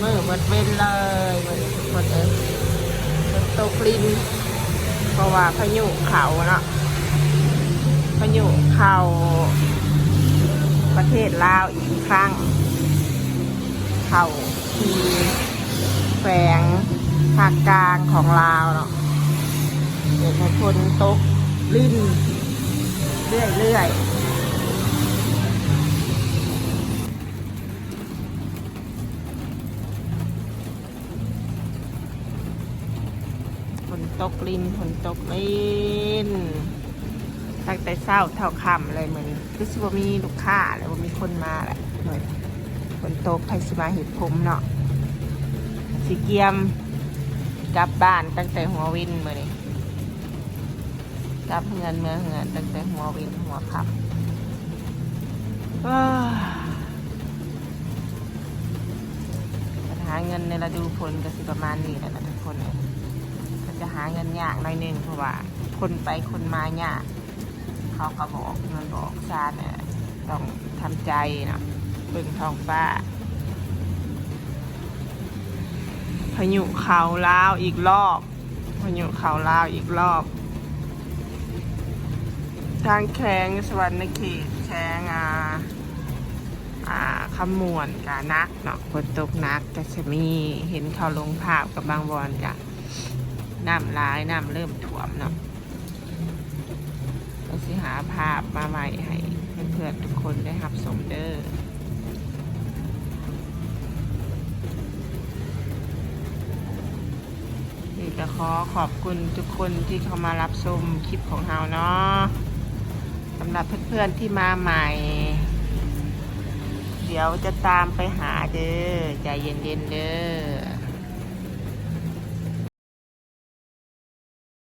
กหมือหมัดเว้นเลยหมดหมดเลยฝนตกลินเพราะว่าพายุเขาเนาะพายุเขาประเทศลาวอีกครั้ง เขาที่แฝงภาคกลางของลาวเนาะเดี๋ยวให้ฝนตกลิ้นเรื่อยเรื่อยฝ นตกลินฝนตกลินตั้งแต่เศร้าเท่าคำเลยเหมือนคือสิว่ามีลูกค้าแล้วว่ามีคนมาแหละเหมือนฝนตกใครสิมาเห็นผมเนาะสิเกียมกลับบ้านตั้งแต่หัววินมาเลยกลับเงินเมื่อเงินตั้งแต่หัววินหัวขับปัญหาเงินในฤดูฝนก็สิประมาณนี้แหละนะทุกคนเนี่ย จะหาเงินยากหน่อยหนึงเพราะว่าคนไปคนมายากเขาก็บอกเงินบอกชาติเนี่ยต้องทำใจนะเบิ่งท้องฟ้า พายุเขาลาวอีกรอบ พายุเขาลาวอีกรอบ ทางแข้งสวรรค์เขตแข้งอ่าอ่าขมวนกะนักเนาะฝนตกนักก็จะมีเห็นเขาลงภาพกับบางบอนกะ น้ำร้ายน้ำเริ่มถ่วมเนาะเราสิหาภาพมาใหม่ให้เพื่อนๆทุกคนได้รับสมเด้อนี่จะขอขอบคุณทุกคนที่เข้ามารับชมคลิปของเราเนาะสำหรับเพื่อนๆที่มาใหม่ เดี๋ยวจะตามไปหาเด้อใจเย็นๆเด้อ